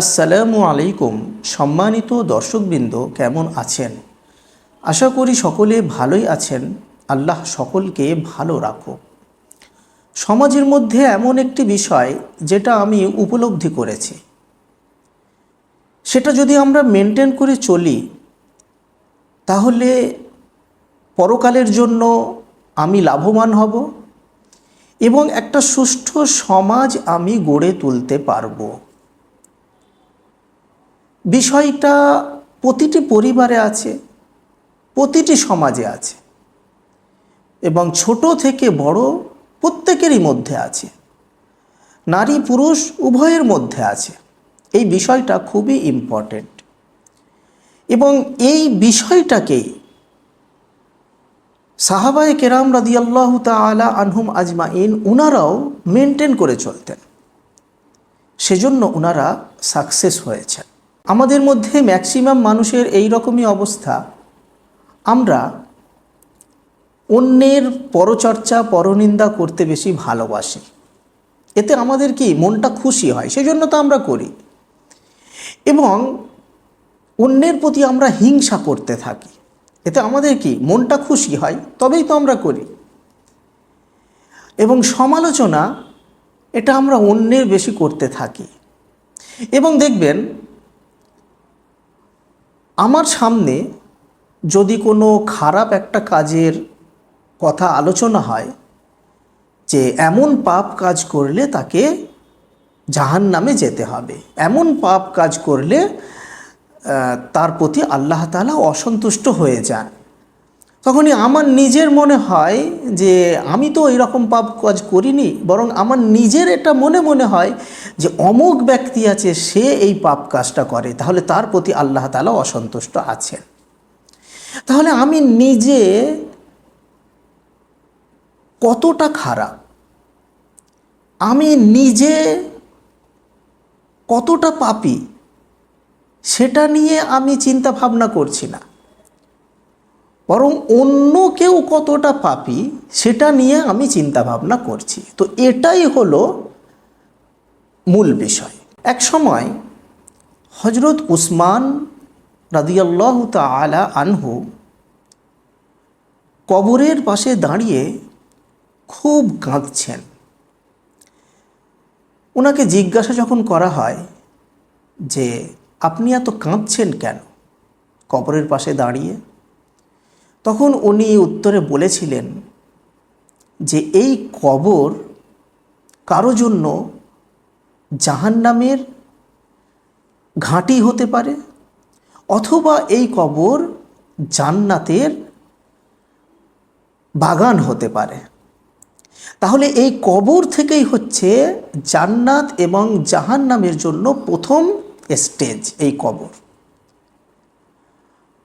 আসসালামু আলাইকুম, সম্মানিত দর্শকবৃন্দ কেমন আছেন? আশা করি সকলে ভালোই আছেন, আল্লাহ সকলকে ভালো রাখো সমাজের মধ্যে এমন একটি বিষয় যেটা আমি উপলব্ধি করেছি। সেটা যদি আমরা মেনটেন করে চলি, তাহলে পরকালের জন্য আমি লাভবান হব এবং একটা সুষ্ঠু সমাজ আমি গড়ে তুলতে পারব। বিষয়টা প্রতিটি পরিবারে আছে, প্রতিটি সমাজে আছে এবং ছোট থেকে বড় প্রত্যেকেরই মধ্যে আছে। নারী পুরুষ উভয়ের মধ্যে আছে। এই বিষয়টা খুবই ইম্পর্টেন্ট এবং এই বিষয়টাকেই সাহাবায় কেরাম রাদিয়াল্লাহ তালা আনহুম আজমা আজমাইন উনারাও মেনটেন করে চলতেন। সেজন্য ওনারা সাকসেস হয়েছেন। আমাদের মধ্যে ম্যাক্সিমাম মানুষের এই রকমই অবস্থা। আমরা অন্যের পরচর্চা, পরনিন্দা করতে বেশি ভালোবাসি। এতে আমাদের কি? মনটা খুশি হয়, সেজন্য তো আমরা করি। এবং অন্যের প্রতি আমরা হিংসা করতে থাকি। এতে আমাদের কি? মনটা খুশি হয়, তবেই তো আমরা করি। এবং সমালোচনা, এটা আমরা অন্যের বেশি করতে থাকি। এবং দেখবেন আমার সামনে যদি কোনো খারাপ একটা কাজের কথা আলোচনা হয়, যে এমন পাপ কাজ করলে তাকে জাহান নামে যেতে হবে। এমন পাপ কাজ করলে তার প্রতি আল্লাহ তালা অসন্তুষ্ট হয়ে যান। তখনই আমার নিজের মনে হয় যে আমি তো এরকম পাপ কাজ করিনি, বরং আমার নিজের এটা মনে মনে হয় যে অমুক ব্যক্তি আছে, সে এই পাপ কাজটা করে, তাহলে তার প্রতি আল্লাহ তালা অসন্তুষ্ট আছেন। তাহলে আমি নিজে কতটা খারাপ? আমি নিজে কতটা পাপি? সেটা নিয়ে আমি চিন্তা ভাবনা করছি না। বরং অন্য কেউ কতটা পাপি, সেটা নিয়ে আমি চিন্তা ভাবনা করছি। তো এটাই হলো মূল বিষয়। এক সময় হজরত উসমান রাদিয়াল্লাহ তালা আনহু কবরের পাশে দাঁড়িয়ে খুব কাঁদছেন। ওনাকে জিজ্ঞাসা যখন করা হয় যে, আপনি এত কাঁদছেন কেন? কবরের পাশে দাঁড়িয়ে তখন উনি উত্তরে বলেছিলেন যে এই কবর কারও জন্য জাহান্নামের ঘাঁটি হতে পারে অথবা এই কবর জান্নাতের বাগান হতে পারে। তাহলে এই কবর থেকেই হচ্ছে জান্নাত এবং জাহান্নামের জন্য প্রথম স্টেজ এই কবর।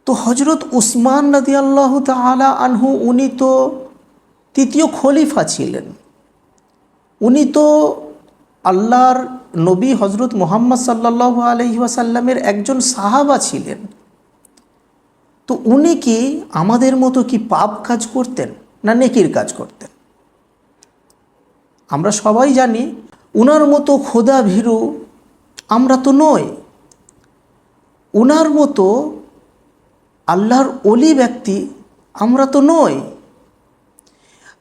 তো হজরত উসমান নদী আল্লাহ তালা আনহু, উনি তো তৃতীয় খলিফা ছিলেন। উনি তো আল্লাহর নবী হজরত মোহাম্মদ সাল্লাহ ওয়াসাল্লামের একজন সাহাবা ছিলেন। তো উনি কি আমাদের মতো কি পাপ কাজ করতেন না নেকির কাজ করতেন? আমরা সবাই জানি উনার মতো খোদা ভীরু আমরা তো নই। উনার মতো আল্লাহর অলি ব্যক্তি, আমরা তো নই।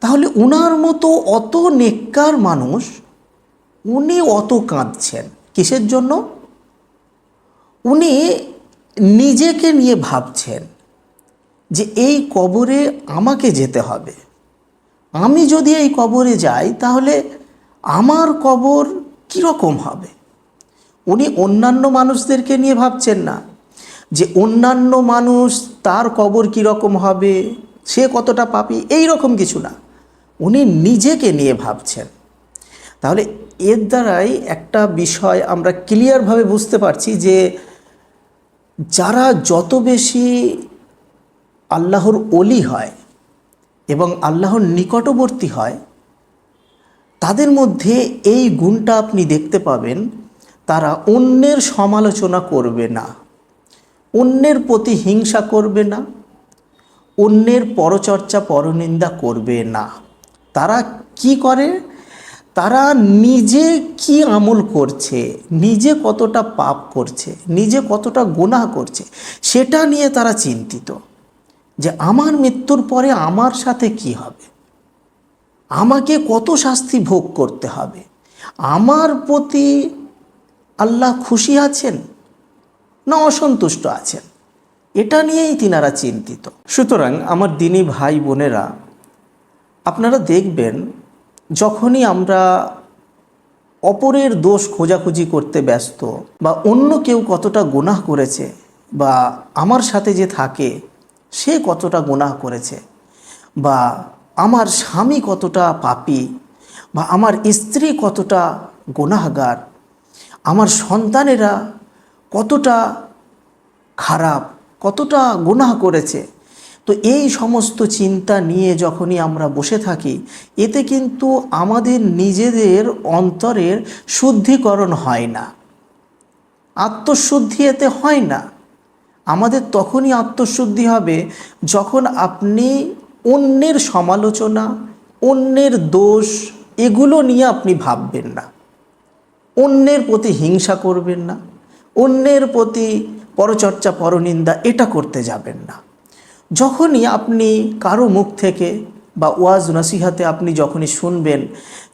তাহলে উনার মতো অত নেককার মানুষ, উনি অত কাঁদছেন কিসের জন্য? উনি নিজেকে নিয়ে ভাবছেন যে এই কবরে আমাকে যেতে হবে। আমি যদি এই কবরে যাই, তাহলে আমার কবর কীরকম হবে? উনি অন্যান্য মানুষদেরকে নিয়ে ভাবছেন না। যে অন্যান্য মানুষ তার কবর কীরকম হবে? সে কতটা পাপি? এই রকম কিছু না। উনি নিজেকে নিয়ে ভাবছেন। তাহলে এর দ্বারাই একটা বিষয় আমরা ক্লিয়ারভাবে বুঝতে পারছি যে যারা যত বেশি আল্লাহর অলি হয় এবং আল্লাহর নিকটবর্তী হয়, তাদের মধ্যে এই গুণটা আপনি দেখতে পাবেন, তারা অন্যের সমালোচনা করবে না। অন্যের প্রতি হিংসা করবে না, অন্যের পরচর্চা, পরনিন্দা করবে না। তারা কি করে? তারা নিজে কি আমল করছে? নিজে কতটা পাপ করছে? নিজে কতটা গুনাহ করছে? সেটা নিয়ে তারা চিন্তিত। যে আমার মৃত্যুর পরে আমার সাথে কি হবে? আমাকে কত শাস্তি ভোগ করতে হবে? আমার প্রতি আল্লাহ খুশি আছেন? না অসন্তুষ্ট আছেন। এটা নিয়েই তিনারা চিন্তিত। সুতরাং আমার দিনী ভাই বোনেরা, আপনারা দেখবেন, যখনই আমরা অপরের দোষ খোঁজাখুঁজি করতে ব্যস্ত বা অন্য কেউ কতটা গুনাহ করেছে বা আমার সাথে যে থাকে, সে কতটা গুনাহ করেছে বা আমার স্বামী কতটা পাপী বা আমার স্ত্রী কতটা গুনাহগার, আমার সন্তানেরা কতটা খারাপ, কতটা গুনাহ করেছে। তো এই সমস্ত চিন্তা নিয়ে যখনই আমরা বসে থাকি, এতে কিন্তু আমাদের নিজেদের অন্তরের শুদ্ধিকরণ হয় না। আত্মশুদ্ধি এতে হয় না। আমাদের তখনই আত্মশুদ্ধি হবে যখন আপনি অন্যের সমালোচনা, অন্যের দোষ, এগুলো নিয়ে আপনি ভাববেন না। অন্যের প্রতি হিংসা করবেন না। অন্যের প্রতি পরচর্চা, পরনিন্দা, এটা করতে যাবেন না। যখনই আপনি কারও মুখ থেকে বা ওয়াজ, নসিহাতে আপনি যখনই শুনবেন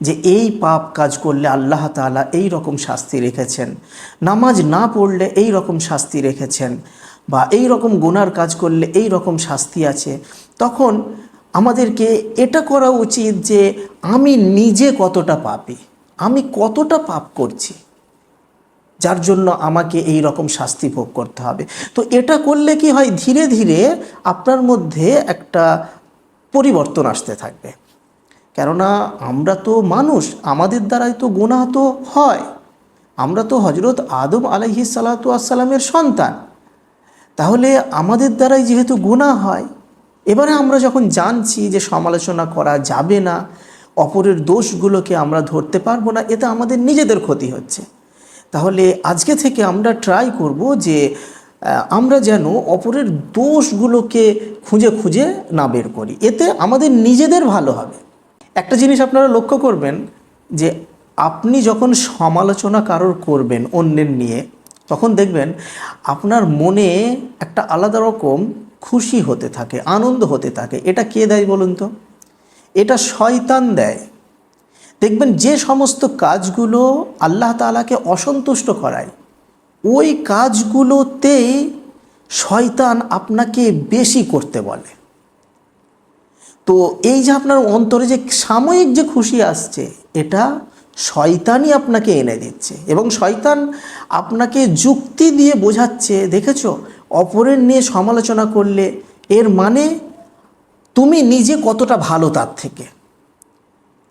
যে এই পাপ কাজ করলে আল্লাহ তাআলা এই রকম শাস্তি রেখেছেন, নামাজ না পড়লে এই রকম শাস্তি রেখেছেন বা এই রকম গুনার কাজ করলে এই রকম শাস্তি আছে, তখন আমাদেরকে এটা করা উচিত যে আমি নিজে কতটা পাপি, আমি কতটা পাপ করছি। যার জন্য আমাকে এই রকম শাস্তি ভোগ করতে হবে। তো এটা করলে কি হয়? ধীরে ধীরে আপনার মধ্যে একটা পরিবর্তন আসতে থাকবে। কেননা আমরা তো মানুষ, আমাদের দ্বারাই তো গুনাহ তো হয়। আমরা তো হজরত আদম আলহি সালাতু আসসালামের সন্তান। তাহলে আমাদের দ্বারাই যেহেতু গুনাহ হয়, এবারে আমরা যখন জানছি যে সমালোচনা করা যাবে না, অপরের দোষগুলোকে আমরা ধরতে পারব না, এতে আমাদের নিজেদের ক্ষতি হচ্ছে। তাহলে আজকে থেকে আমরা ট্রাই করব যে আমরা যেন অপরের দোষগুলোকে খুঁজে খুঁজে না বের করি। এতে আমাদের নিজেদের ভালো হবে। একটা জিনিস আপনারা লক্ষ্য করবেন যে, আপনি যখন সমালোচনা কারোর করবেন অন্যের নিয়ে, তখন দেখবেন আপনার মনে একটা আলাদা রকম খুশি হতে থাকে, আনন্দ হতে থাকে। এটা কে দেয় বলুন তো? এটা শয়তান দেয়। দেখবেন যে সমস্ত কাজগুলো আল্লাহ তাআলাকে অসন্তুষ্ট করায়, ওই কাজগুলোতেই শয়তান আপনাকে বেশি করতে বলে। তো এই যে আপনার অন্তরে যে সাময়িক যে খুশি আসছে, এটা শয়তানই আপনাকে এনে দিচ্ছে এবং শয়তান আপনাকে যুক্তি দিয়ে বোঝাচ্ছে, দেখেছ? অপরের নিয়ে সমালোচনা করলে এর মানে তুমি নিজে কতটা ভালো তার থেকে।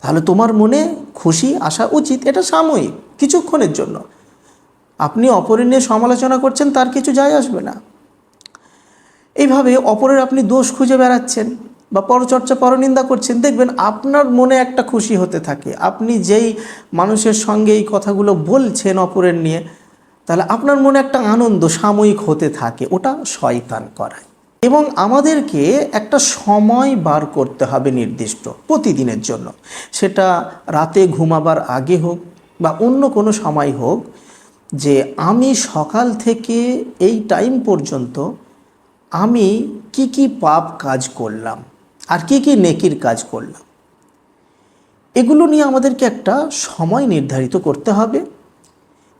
তাহলে তোমার মনে খুশি আসা উচিত, এটা সাময়িক, কিছুক্ষণের জন্য। আপনি অপরের নিয়ে সমালোচনা করছেন, তার কিছু যায় আসবে না। এইভাবে অপরের আপনি দোষ খুঁজে বেড়াচ্ছেন বা পরচর্চা, পরনিন্দা করছেন, দেখবেন আপনার মনে একটা খুশি হতে থাকে। আপনি যেই মানুষের সঙ্গে এই কথাগুলো বলছেন অপরের নিয়ে, তাহলে আপনার মনে একটা আনন্দ সাময়িক হতে থাকে, ওটা শয়তান করায়। এবং আমাদেরকে একটা সময় বার করতে হবে নির্দিষ্ট প্রতিদিনের জন্য। সেটা রাতে ঘুমাবার আগে হোক বা অন্য কোনো সময় হোক যে আমি সকাল থেকে এই টাইম পর্যন্ত আমি কি কি পাপ কাজ করলাম আর কি কি নেকির কাজ করলাম। এগুলো নিয়ে আমাদেরকে একটা সময় নির্ধারিত করতে হবে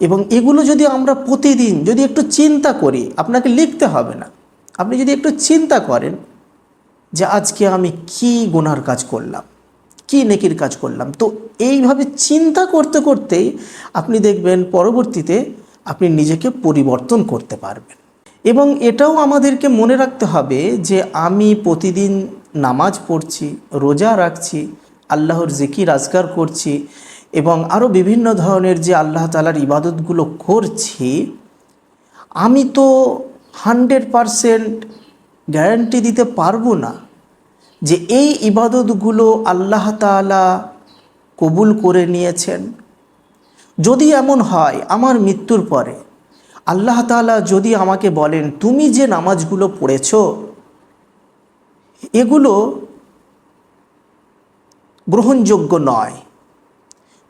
এবং এগুলো যদি আমরা প্রতিদিন যদি একটু চিন্তা করি, আপনাকে লিখতে হবে না। আপনি যদি একটু চিন্তা করেন যে আজকে আমি কি গুনার কাজ করলাম, কি নেকির কাজ করলাম, তো এইভাবে চিন্তা করতে করতেই আপনি দেখবেন পরবর্তীতে আপনি নিজেকে পরিবর্তন করতে পারবেন। এবং এটাও আমাদেরকে মনে রাখতে হবে যে আমি প্রতিদিন নামাজ পড়ছি, রোজা রাখছি, আল্লাহর জিকির আজগার করছি এবং আরও বিভিন্ন ধরনের যে আল্লাহ তালার ইবাদতগুলো করছি, আমি তো হান্ড্রেড পারসেন্ট গ্যারান্টি দিতে পারব না যে এই ইবাদতগুলো আল্লাহ তাআলা কবুল করে নিয়েছেন। যদি এমন হয় আমার মৃত্যুর পরে আল্লাহ তাআলা যদি আমাকে বলেন, তুমি যে নামাজগুলো পড়েছো, এগুলো গ্রহণযোগ্য নয়।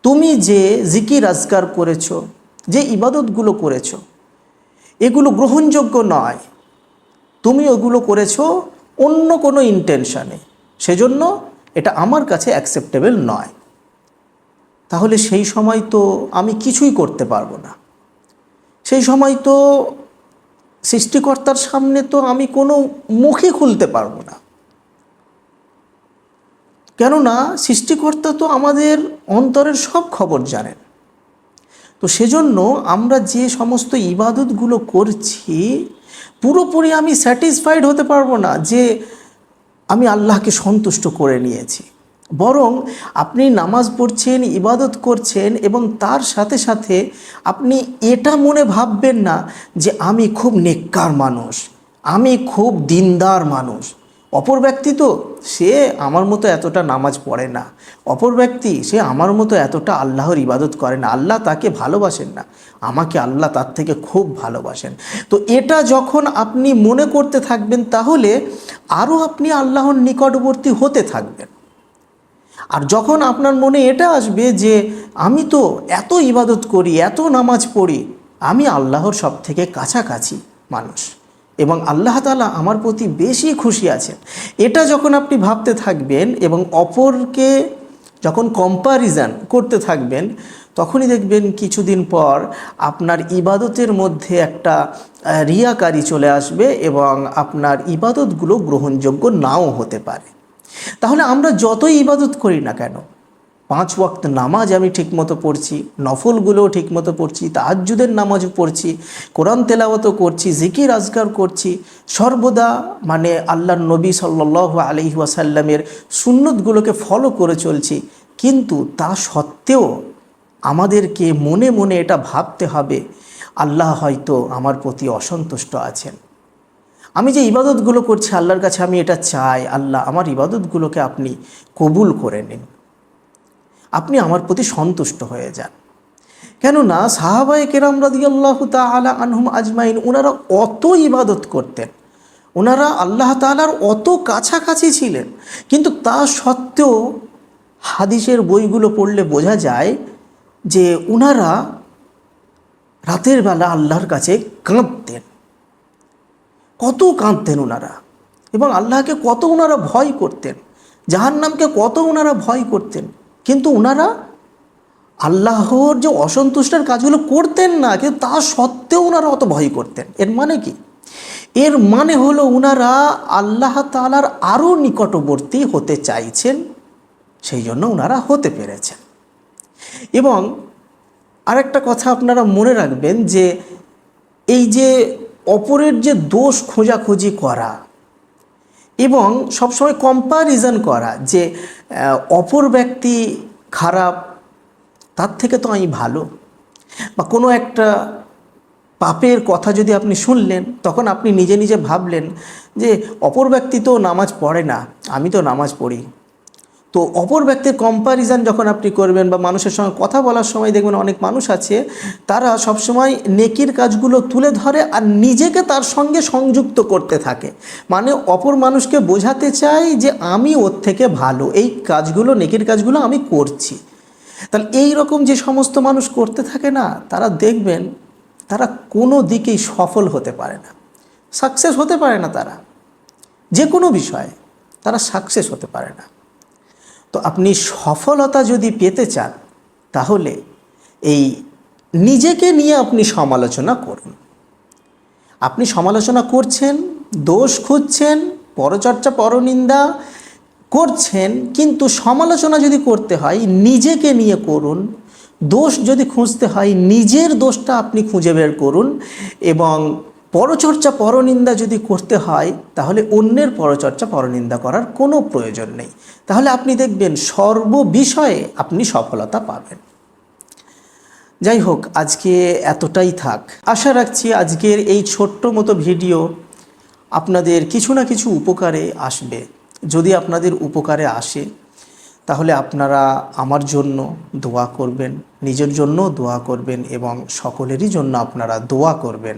তুমি যে জিকির আজকার করেছ, যে ইবাদতগুলো করেছ এগুলো গ্রহণযোগ্য নয়। তুমি ওগুলো করেছ অন্য কোনো ইন্টেনশানে সেজন্য এটা আমার কাছে অ্যাকসেপ্টেবল নয়। তাহলে সেই সময় তো আমি কিছুই করতে পারব না। সেই সময় তো সৃষ্টিকর্তার সামনে তো আমি কোনো মুখে খুলতে পারব না। কেননা সৃষ্টিকর্তা তো আমাদের অন্তরের সব খবর জানেন। তো সেজন্য আমরা যে সমস্ত ইবাদতগুলো করছি, পুরোপুরি আমি স্যাটিসফাইড হতে পারব না যে আমি আল্লাহকে সন্তুষ্ট করে নিয়েছি। বরং আপনি নামাজ পড়ছেন, ইবাদত করছেন এবং তার সাথে সাথে আপনি এটা মনে ভাববেন না যে আমি খুব নেককার মানুষ, আমি খুব দিনদার মানুষ। অপর ব্যক্তি তো সে আমার মতো এতটা নামাজ পড়ে না। অপর ব্যক্তি সে আমার মতো এতটা আল্লাহর ইবাদত করে না। আল্লাহ তাকে ভালোবাসেন না। আমাকে আল্লাহ তার থেকে খুব ভালোবাসেন। তো এটা যখন আপনি মনে করতে থাকবেন, তাহলে আরও আপনি আল্লাহর নিকটবর্তী হতে থাকবেন। আর যখন আপনার মনে এটা আসবে যে, আমি তো এত ইবাদত করি, এত নামাজ পড়ি, আমি আল্লাহর সব থেকে কাছাকাছি মানুষ। এবং আল্লাহ তালা আমার প্রতি বেশি খুশি আছেন। এটা যখন আপনি ভাবতে থাকবেন এবং অপরকে যখন কম্পারিজন করতে থাকবেন, তখনই দেখবেন কিছুদিন পর আপনার ইবাদতের মধ্যে একটা রিয়াকারি চলে আসবে এবং আপনার ইবাদতগুলো গ্রহণযোগ্য নাও হতে পারে। তাহলে আমরা যতই ইবাদত করি না কেন পাঁচ ওয়াক্ত নামাজ আমি ঠিকমতো পড়ছি, নফলগুলোও ঠিকমতো পড়ছি, তাহাজ্জুদের নামাজও পড়ছি, কোরআন তেলাওয়াতও করছি, জিকির আজগার করছি, সর্বদা মানে আল্লাহর নবী সাল্লাহ আলহি ওয়াসাল্লামের সুন্নতগুলোকে ফলো করে চলছি। কিন্তু তা সত্ত্বেও আমাদেরকে মনে মনে এটা ভাবতে হবে, আল্লাহ হয়তো আমার প্রতি অসন্তুষ্ট আছেন। আমি যে ইবাদতগুলো করছি, আল্লাহর কাছে আমি এটা চাই, আল্লাহ আমার ইবাদতগুলোকে আপনি কবুল করে নিন। আপনি আমার প্রতি সন্তুষ্ট হয়ে যান। কেননা সাহাবায়ে কেরাম রাদিয়াল্লাহ তাআলা আনহুম আজমাইন ওনারা অত ইবাদত করতেন। ওনারা আল্লাহ তাআলার অত কাছাকাছি ছিলেন। কিন্তু তা সত্ত্বেও হাদিসের বইগুলো পড়লে বোঝা যায় যে ওনারা রাতের বেলা আল্লাহর কাছে কাঁদতেন। কত কাঁদতেন ওনারা এবং আল্লাহকে কত ওনারা ভয় করতেন। জাহান্নামকে কত ওনারা ভয় করতেন। কিন্তু ওনারা আল্লাহর যে অসন্তুষ্টের কাজগুলো করতেন না, কিন্তু তা সত্ত্বেও ওনারা অত ভয় করতেন। এর মানে কি? এর মানে হলো ওনারা আল্লাহ তালার আরও নিকটবর্তী হতে চাইছেন সেই জন্য ওনারা হতে পেরেছেন। এবং আরেকটা কথা আপনারা মনে রাখবেন যে, এই যে অপরের যে দোষ খোঁজাখুঁজি করা এবং সবসময় কম্পারিজন করা যে অপর ব্যক্তি খারাপ, তার থেকে তো আমি ভালো। বা কোনো একটা পাপের কথা যদি আপনি শুনলেন, তখন আপনি নিজে নিজে ভাবলেন যে, অপর ব্যক্তি তো নামাজ পড়ে না, আমি তো নামাজ পড়ি। তো অপর ব্যক্তির কম্প্যারিজন যখন আপনি করবেন বা মানুষের সঙ্গে কথা বলার সময় দেখবেন অনেক মানুষ আছে, তারা সবসময় নেকির কাজগুলো তুলে ধরে আর নিজেকে তার সঙ্গে সংযুক্ত করতে থাকে। মানে অপর মানুষকে বোঝাতে চাই যে আমি ওর থেকে ভালো, এই কাজগুলো, নেকির কাজগুলো আমি করছি। তাহলে এই রকম যে সমস্ত মানুষ করতে থাকে না, তারা দেখবেন তারা কোনো দিকেই সফল হতে পারে না। সাকসেস হতে পারে না তারা। যে কোনো বিষয়ে তারা সাকসেস হতে পারে না। তো আপনি সফলতা যদি পেতে চান, তাহলে এই নিজেকে নিয়ে আপনি সমালোচনা করুন। আপনি সমালোচনা করছেন, দোষ খুঁজছেন, পরচর্চা, পরনিন্দা করছেন, কিন্তু সমালোচনা যদি করতে হয়, নিজেকে নিয়ে করুন। দোষ যদি খুঁজতে হয়, নিজের দোষটা আপনি খুঁজে বের করুন এবং পরচর্চা পরনিন্দা যদি করতে হয়, তাহলে অন্যের পরচর্চা পরনিন্দা করার কোনো প্রয়োজন নেই। তাহলে আপনি দেখবেন সর্ববিষয়ে আপনি সফলতা পাবেন। যাই হোক, আজকে এতটাই থাক। আশা রাখছি আজকের এই ছোট্ট মতো ভিডিও আপনাদের কিছু না কিছু উপকারে আসবে। যদি আপনাদের উপকারে আসে, তাহলে আপনারা আমার জন্য দোয়া করবেন, নিজের জন্য দোয়া করবেন এবং সকলেরই জন্য আপনারা দোয়া করবেন।